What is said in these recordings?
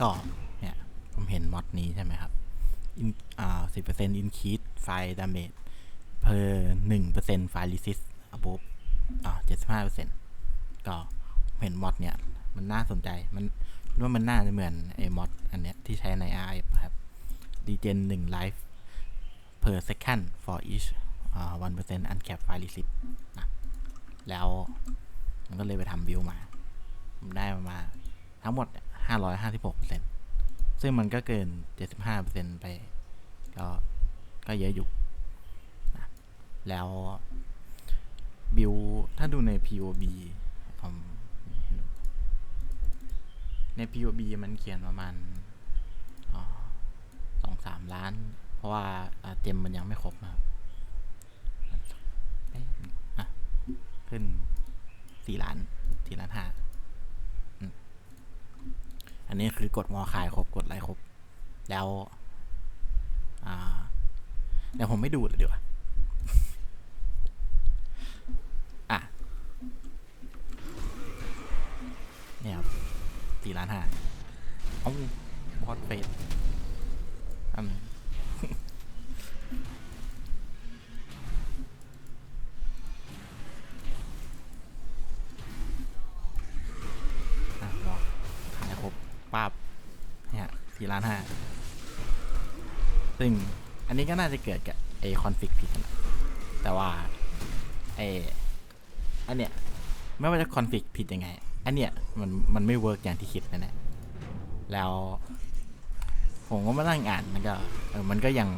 ก็เนี่ยผมเห็นมอดนี้ใช่ไหมครับ in อ่าสิบเปอร์เซ็นต์ increase file damage per หนึ่งเปอร์เซ็นต์ file resist above อ่าเจ็ดสิบห้าเปอร์เซ็นต์ก็เห็นมอดเนี่ยมันน่าสนใจมันว่ามันน่าจะเหมือนไอ้มอดอันเนี้ยที่ใช้ใน RI ครับ regen หนึ่ง life per second for each อ่า one percent uncapped file resist นะแล้วมันก็เลยไปทำบิลมา ได้มา ทั้งหมด ห้าร้อยห้าสิบหกเปอร์เซ็นต์ซึ่งมันก็เกินเจ็ดสิบห้าเปอร์เซ็นต์ไป ก็ก็เยอะอยู่นะแล้วบิลถ้าดูใน POB ผมใน POB มันเขียนประมาณสองสามล้าน เพราะว่าเต็มมันยังไม่ครบนะครับเอ๊ะอะขึ้นสี่ล้านสี่ล้านห้าอืมอั นนี้คือกดมอคายครบกดอะไรครบ แล้วอ่าเดี๋ยวผมไม่ดูเลยดีกว่าอะเนี่ยครับสี่ล้านห้าเอ้าบอสเฟส ปาบเนี่ยสี่ล้านห้าซึ่งอันนี้ก็น่าจะเกิดกับไอคอนฟิกผิดนั่นแหละแต่ว่าไออันเนี้ยไม่ว่าจะคอนฟิกผิดยังไง อันเนี้ยมันมันไม่เวิร์กอย่างที่คิดนะนี่ยแล้ว ผมก็มานั่งอ่านมันก็เออมันก็ยัง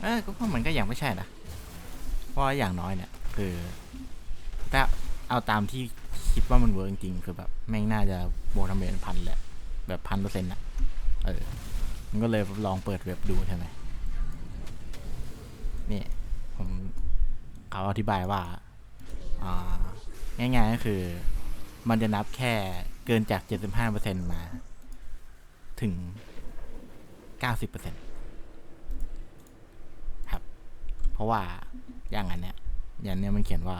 เออก็มันก็ยังไม่ใช่นะเพราะอย่างน้อยเนี่ย คือถ้าเอาตามที่ คิดว่ามันเวิร์กจริงๆคือแบบแม่งน่าจะโบนัมเบนพันแหละ แบบพันเปอร์เซ็นต์อะ เออ มันก็เลยลองเปิดเว็บดูใช่ไหมนี่ผมเขาอธิบายว่า อ่า ง่ายๆก็คือ มันจะนับแค่เกินจาก 75%มา ถึง 90%ครับ เพราะว่าอย่างนั้นเนี่ย อย่างเนี้ยมันเขียนว่า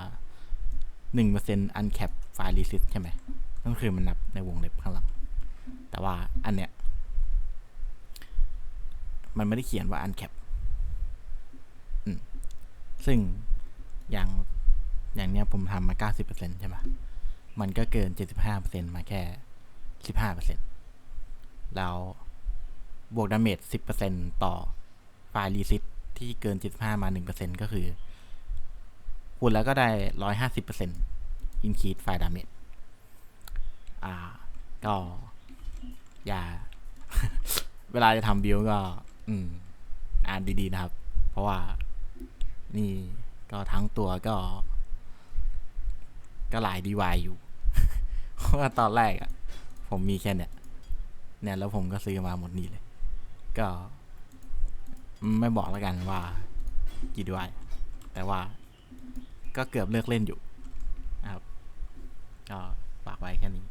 1% uncap file resist ใช่ไหมนั่นคือมันนับในวงเล็บข้างหลัง แต่ว่าอันเนี้ย มันไม่ได้เขียนว่า uncap อืมซึ่งอย่างอย่างเนี้ยผมทำมา 90%ใช่ไหมมันก็เกิน 75%มาแค่ 15%แล้วบวกดาเมจ 10%ต่อไฟล์รีซิตที่เกิน 75 มา 1%ก็คือคูณแล้วก็ได้ 150% increase ไฟล์ดาเมจอ่า ก็ อย่า เวลาจะทำบิลก็ อืม อ่านดี ๆ นะครับ เพราะว่า นี่ก็ทั้งตัวก็ ก็หลายดีวายอยู่ เพราะว่าตอนแรกอะ่ะผมมีแค่เนี่ยเนี่ยแล้วผมก็ซื้อมาหมดนี่เลย ก็ ไม่บอกแล้วกันว่า กี่ดีวายแต่ว่าก็เกือบเลิกเล่นอยู่ ก็ฝากไว้แค่นี้